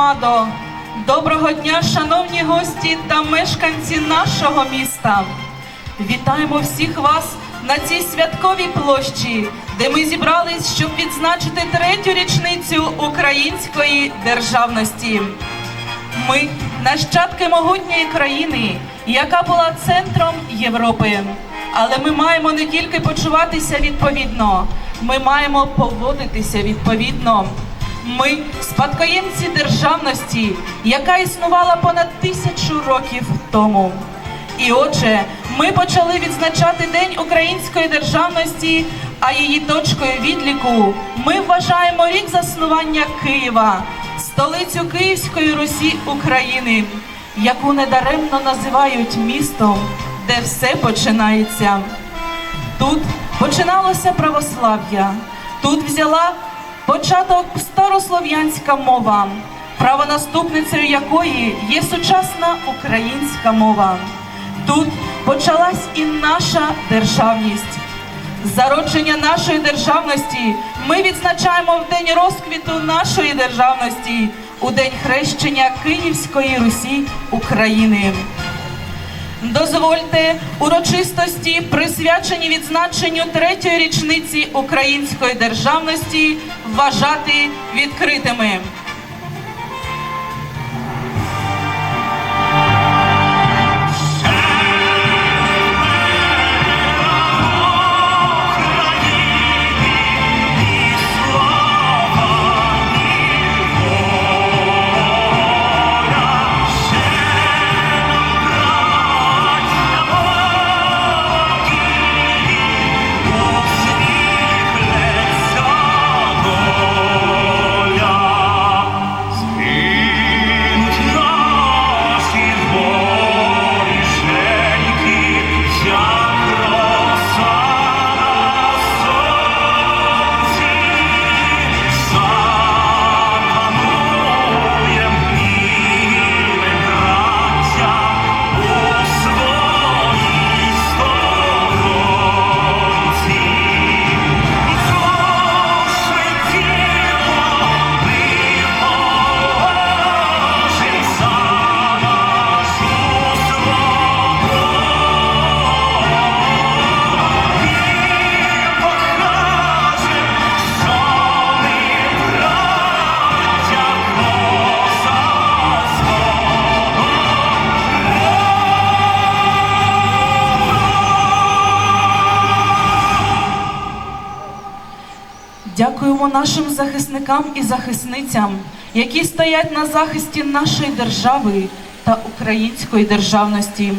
Громадо, доброго дня, шановні гості та мешканці нашого міста. Вітаємо всіх вас на цій святковій площі, де ми зібрались, щоб відзначити третю річницю української державності. Ми нащадки могутньої країни, яка була центром Європи. Але ми маємо не тільки почуватися відповідно, ми маємо поводитися відповідно. Ми спадкоємці державності, яка існувала понад тисячу років тому. І отже, ми почали відзначати День української державності, а її точкою відліку ми вважаємо рік заснування Києва, столицю Київської Русі України, яку недаремно називають містом, де все починається. Тут починалося православ'я, тут взяла початок старослов'янська мова, правонаступницею якої є сучасна українська мова. Тут почалась і наша державність. Зародження нашої державності ми відзначаємо в день розквіту нашої державності, у день хрещення Київської Русі України. Дозвольте урочистості, присвячені відзначенню третьої річниці української державності, вважати відкритими. Нашим захисникам і захисницям, які стоять на захисті нашої держави та української державності.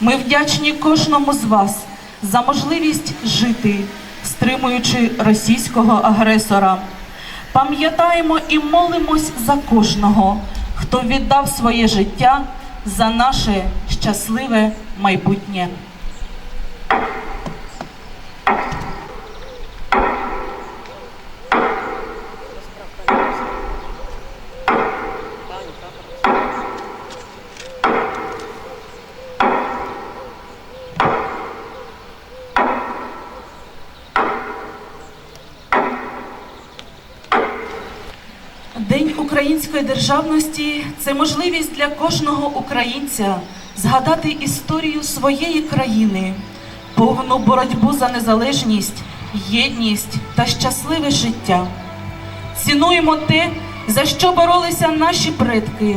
Ми вдячні кожному з вас за можливість жити, стримуючи російського агресора. Пам'ятаємо і молимось за кожного, хто віддав своє життя за наше щасливе майбутнє. День української державності це можливість для кожного українця згадати історію своєї країни, повну боротьбу за незалежність, єдність та щасливе життя. Цінуємо те, за що боролися наші предки.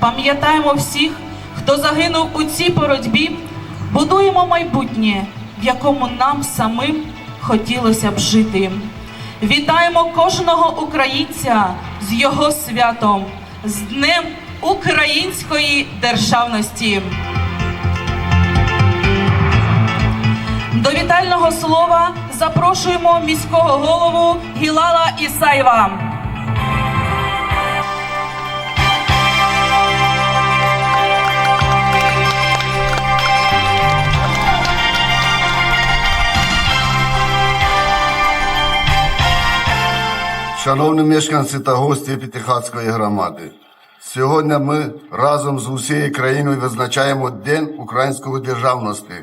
Пам'ятаємо всіх, хто загинув у цій боротьбі, будуємо майбутнє, в якому нам самим хотілося б жити. Вітаємо кожного українця з його святом, з Днем Української державності. До вітального слова запрошуємо міського голову Гілала Ісаєва. Шановні мешканці та гості П'ятихатської громади, сьогодні ми разом з усією країною визначаємо День української державності,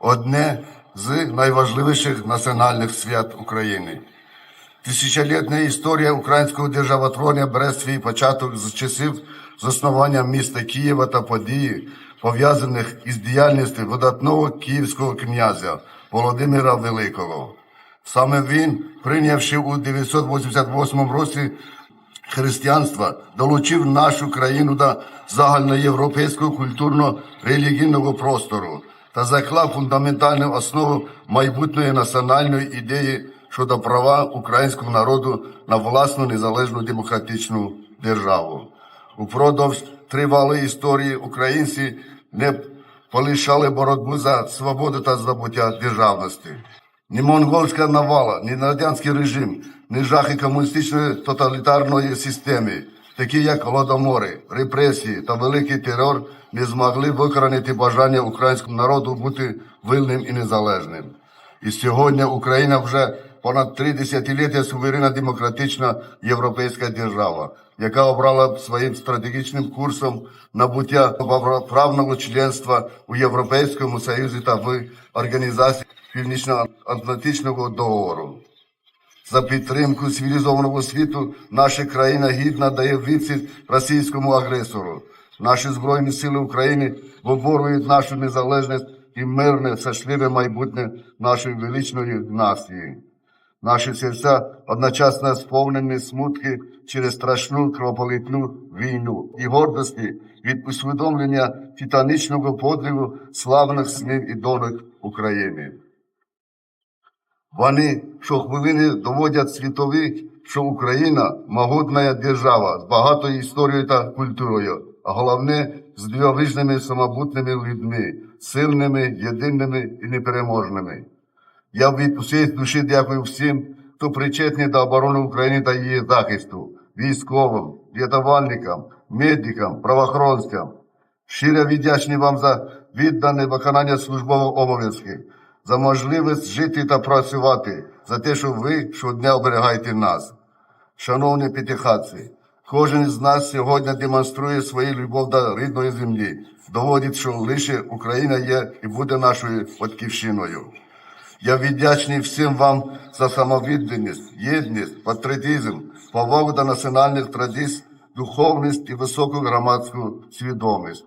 одне з найважливіших національних свят України. Тисячолітня історія українського державотворення бере свій початок з часів заснування міста Києва та події, пов'язаних із діяльністю видатного київського князя Володимира Великого. Саме він, прийнявши у 988 році християнства, долучив нашу країну до загальноєвропейського культурно-релігійного простору та заклав фундаментальну основу майбутньої національної ідеї щодо права українського народу на власну незалежну демократичну державу. Упродовж тривалої історії українці не полишали боротьбу за свободу та здобуття державності. Ні монгольська навала, ні радянський режим, ні жахи комуністичної тоталітарної системи, такі як голодомори, репресії та великий терор, не змогли викоронити бажання українського народу бути вільним і незалежним. І сьогодні Україна вже понад три десятиліття суверенна демократична європейська держава, яка обрала своїм стратегічним курсом набуття правного членства у Європейському Союзі та в Організації Північно-Атлантичного договору. За підтримку цивілізованого світу наша країна гідно дає відсіч російському агресору. Наші Збройні сили України виборюють нашу незалежність і мирне, щасливе майбутнє нашої величної нації. Наші серця одночасно сповнені смутки через страшну кровопролитну війну і гордості від усвідомлення титанічного подвигу славних синів і донок України. Вони щохвилини доводять світові, що Україна могутня держава з багатою історією та культурою, а головне з дивовижними самобутними людьми, сильними, єдиними і непереможними. Я від усієї душі дякую всім, хто причетний до оборони України та її захисту, військовим, рятувальникам, медикам, правоохоронцям. Щиро вдячний вам за віддане виконання службових обов'язків, за можливість жити та працювати, за те, що ви щодня оберігаєте нас. Шановні п'ятихатці, кожен з нас сьогодні демонструє свою любов до рідної землі, доводить, що лише Україна є і буде нашою батьківщиною. Я вдячний всім вам за самовідданість, єдність, патріотизм, повагу до національних традицій, духовність і високу громадську свідомість.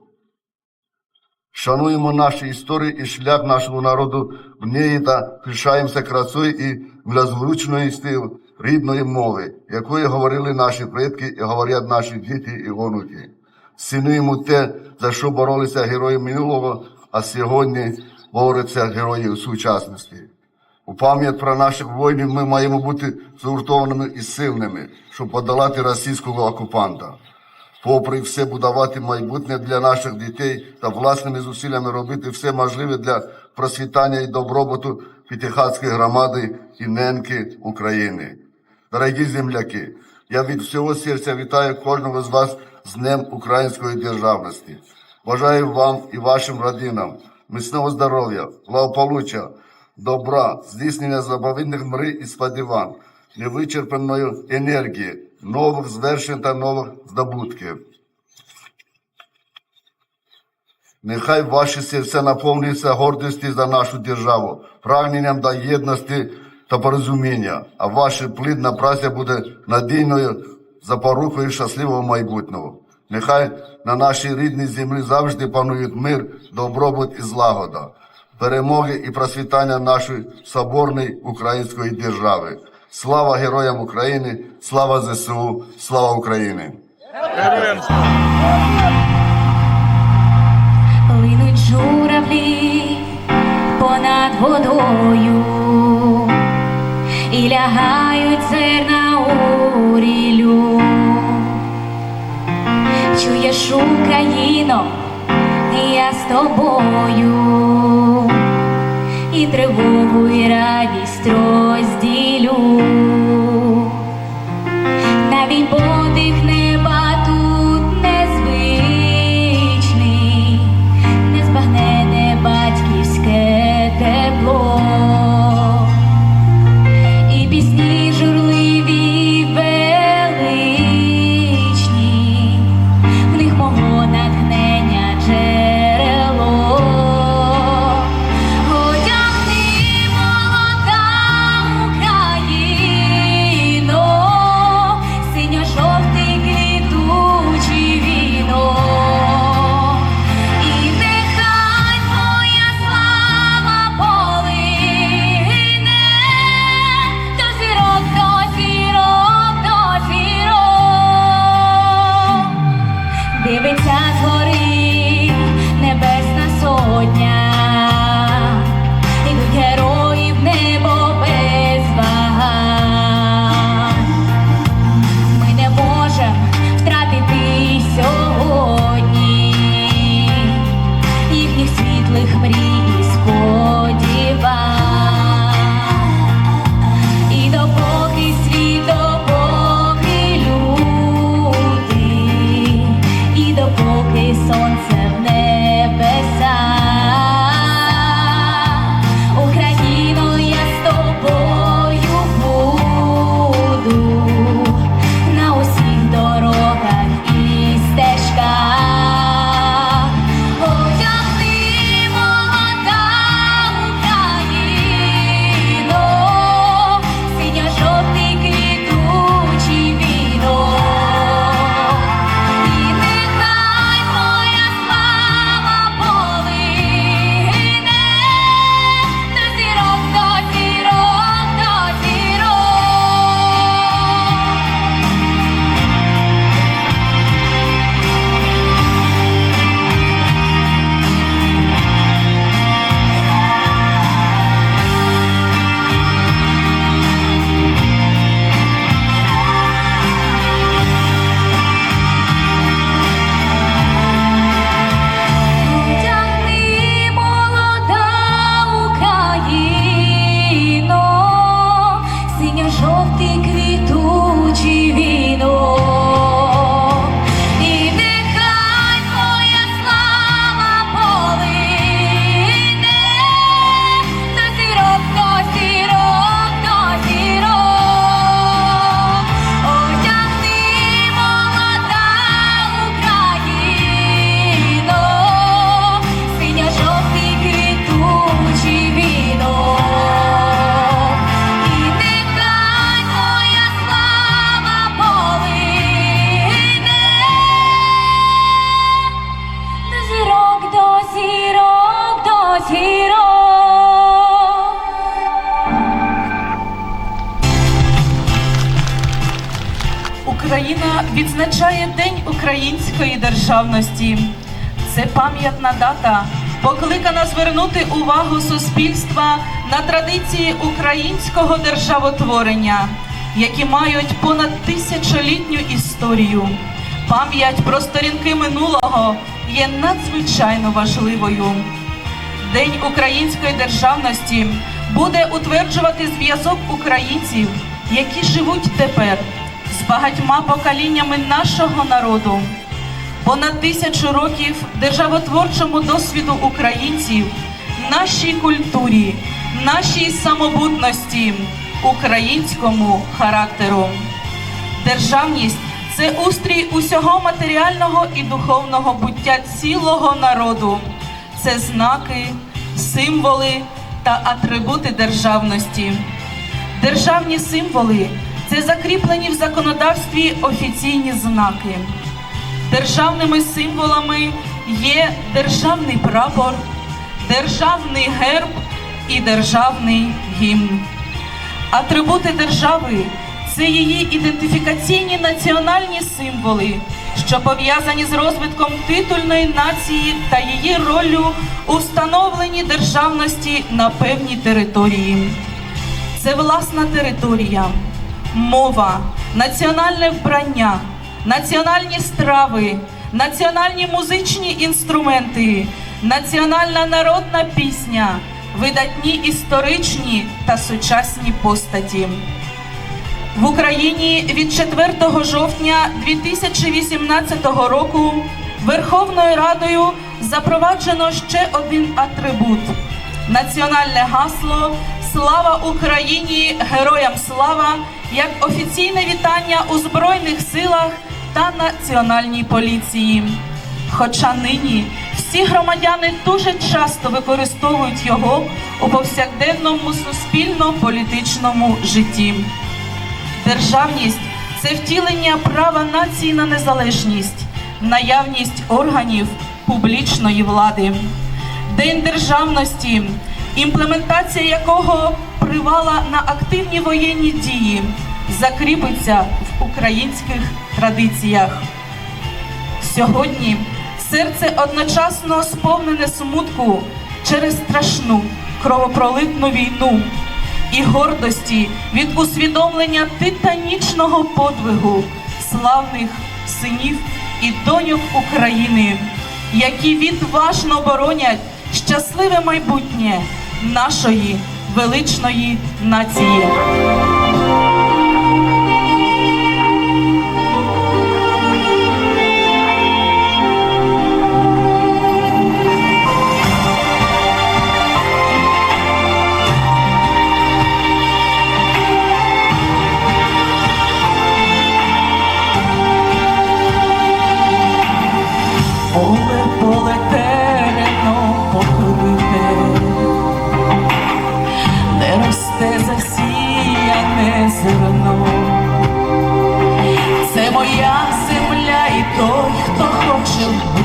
Шануємо наші історії і шлях нашого народу в неї та пишаємося красою і милозвучністю рідної мови, якою говорили наші предки і говорять наші діти і онуки. Цінуємо те, за що боролися герої минулого, а сьогодні борються герої сучасності. У пам'ять про наших воїнів ми маємо бути згуртованими і сильними, щоб подолати російського окупанта. Попри все будувати майбутнє для наших дітей та власними зусиллями робити все можливе для просвітання і добробуту П'ятихатської громади і ненки України. Дорогі земляки, я від всього серця вітаю кожного з вас з Днем Української державності. Бажаю вам і вашим родинам міцного здоров'я, благополуччя, добра, здійснення заповідних мрій і сподівань, невичерпаної енергії, нових звершень та нових здобутків. Нехай ваші серця наповнюються гордістю за нашу державу, прагненням до єдності та порозуміння, а ваша плідна праця буде надійною запорукою щасливого майбутнього. Нехай на нашій рідній землі завжди панують мир, добробут і злагода, перемоги і процвітання нашої соборної української держави. Слава героям України, слава ЗСУ, слава Україні! Линуть журавлі понад водою і лягають зерна у ріллю. Чуєш, Україно, я з тобою, і тривогу, і радість української державності. Це пам'ятна дата, покликана звернути увагу суспільства на традиції українського державотворення, які мають понад тисячолітню історію. Пам'ять про сторінки минулого є надзвичайно важливою. День української державності буде утверджувати зв'язок українців, які живуть тепер з багатьма поколіннями нашого народу. Понад тисячу років державотворчому досвіду українців, нашій культурі, нашій самобутності, українському характеру. Державність це устрій усього матеріального і духовного буття цілого народу. Це знаки, символи та атрибути державності. Державні символи це закріплені в законодавстві офіційні знаки. Державними символами є державний прапор, державний герб і державний гімн. Атрибути держави це її ідентифікаційні національні символи, що пов'язані з розвитком титульної нації та її роллю у встановленні державності на певній території. Це власна територія, мова, національне вбрання, національні страви, національні музичні інструменти, національна народна пісня, видатні історичні та сучасні постаті. В Україні від 4 жовтня 2018 року Верховною Радою запроваджено ще один атрибут національне гасло Слава Україні! Героям слава як офіційне вітання у Збройних силах та Національній поліції. Хоча нині всі громадяни дуже часто використовують його у повсякденному суспільно-політичному житті. Державність це втілення права нації на незалежність, наявність органів публічної влади. День державності, імплементація якого привала на активні воєнні дії, закріпиться в українських традиціях. Сьогодні серце одночасно сповнене смутку через страшну кровопролитну війну і гордості від усвідомлення титанічного подвигу славних синів і доньок України, які відважно боронять щасливе майбутнє нашої величної нації. Thank you.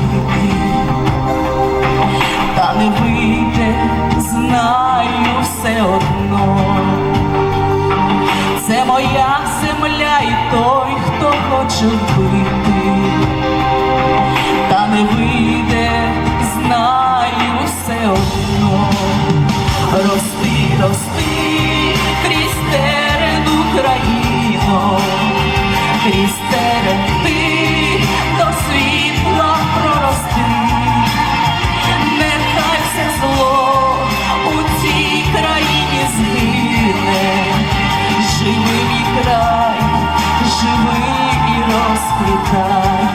Розквітай.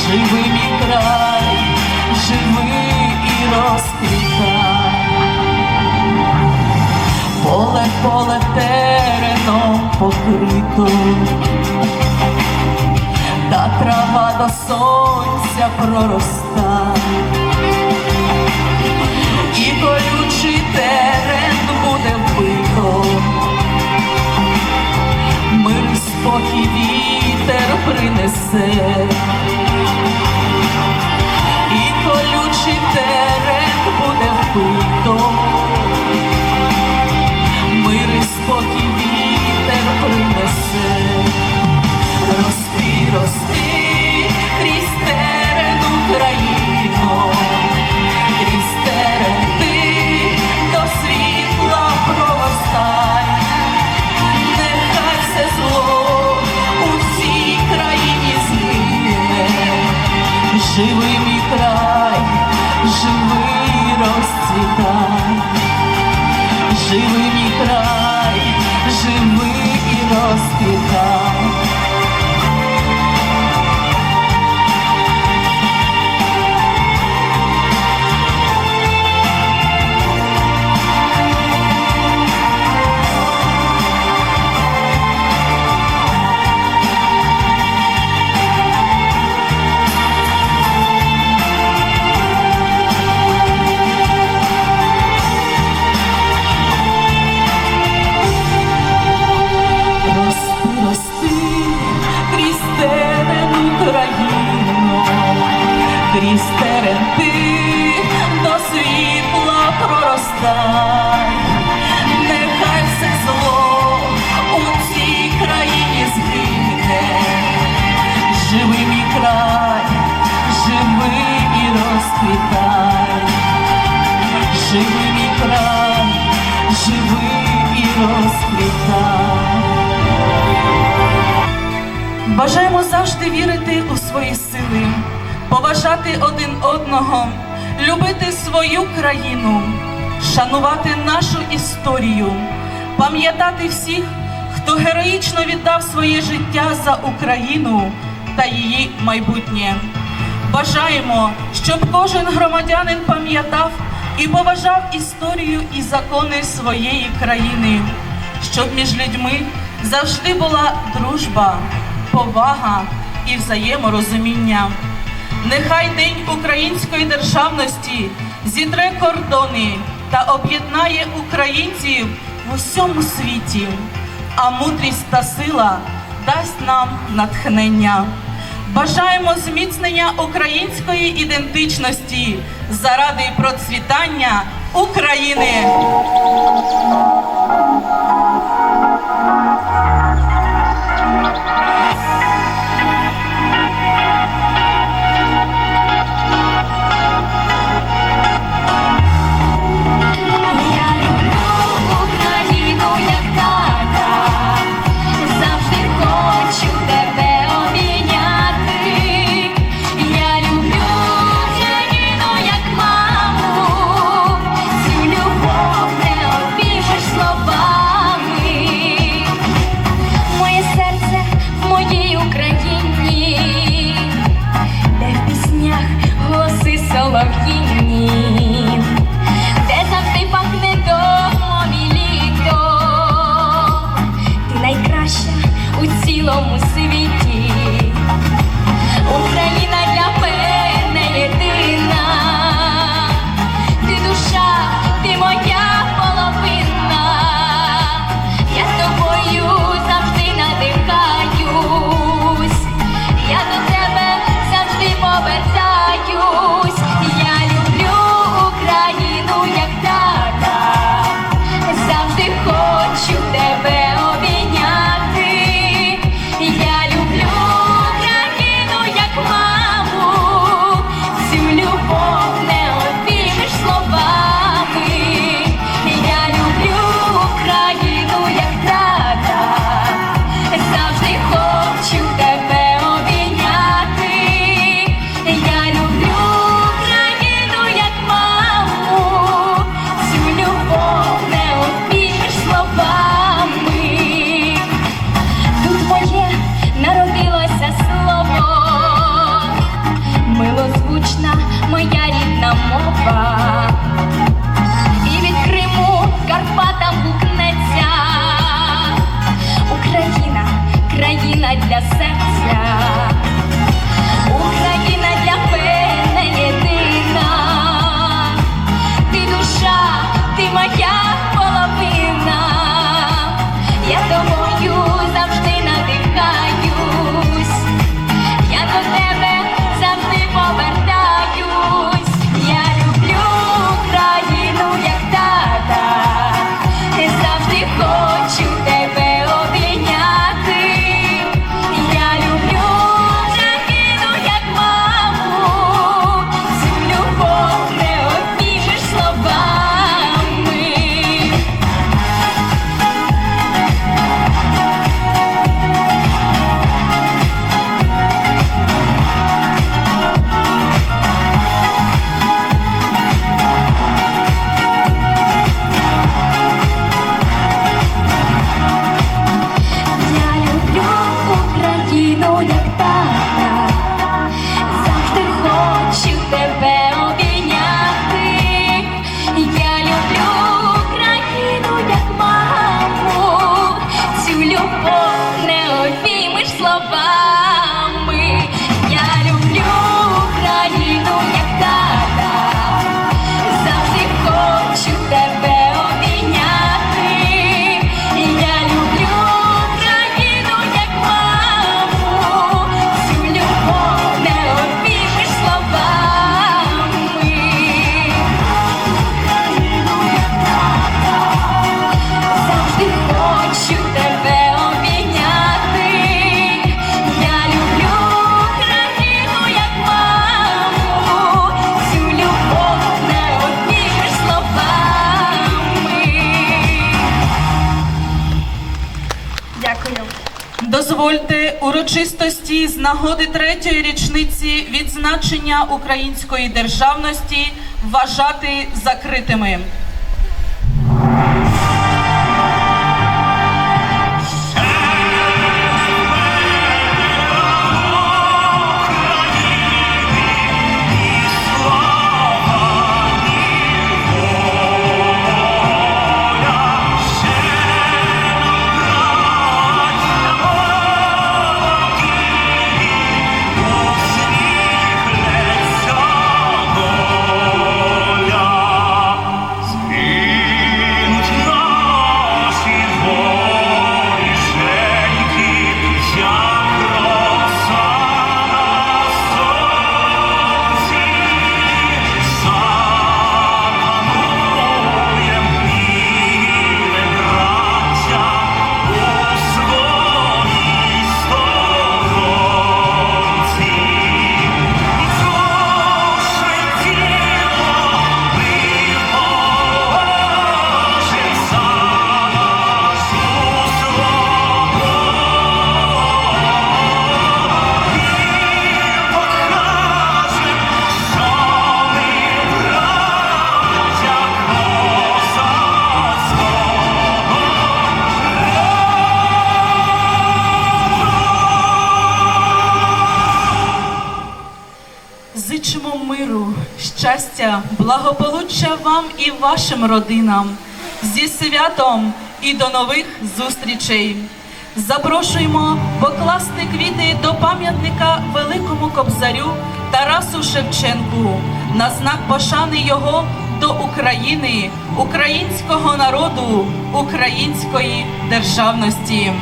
Живи мій край, живи і розквітай. Поле, поле тереном покрито, та трава до сонця пророста. І колючий вітер принесе. І колючий терен буде вбито, мир і спокій вітер принесе, рости, рости, Бажаємо вірити у свої сили, поважати один одного, любити свою країну, шанувати нашу історію, пам'ятати всіх, хто героїчно віддав своє життя за Україну та її майбутнє. Бажаємо, щоб кожен громадянин пам'ятав і поважав історію і закони своєї країни, щоб між людьми завжди була дружба, повага і взаєморозуміння. Нехай День української державності зітре кордони та об'єднає українців в усьому світі, а мудрість та сила дасть нам натхнення. Бажаємо зміцнення української ідентичності заради процвітання України. Урочистості з нагоди третьої річниці відзначення української державності вважати закритими. Щастя, благополуччя вам і вашим родинам. Зі святом і до нових зустрічей. Запрошуємо покласти квіти до пам'ятника Великому Кобзарю Тарасу Шевченку на знак пошани його до України, українського народу, української державності.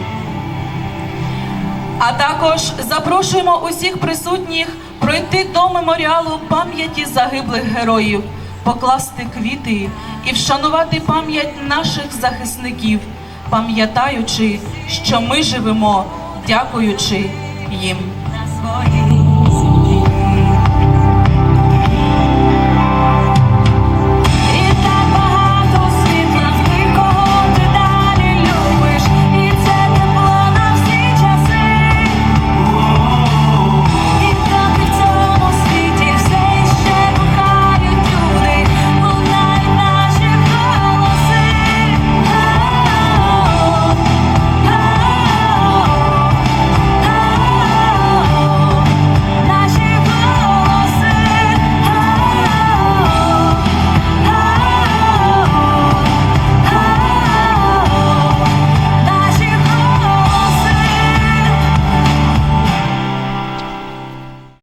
А також запрошуємо усіх присутніх пройти до меморіалу пам'яті загиблих героїв, покласти квіти і вшанувати пам'ять наших захисників, пам'ятаючи, що ми живемо, дякуючи їм.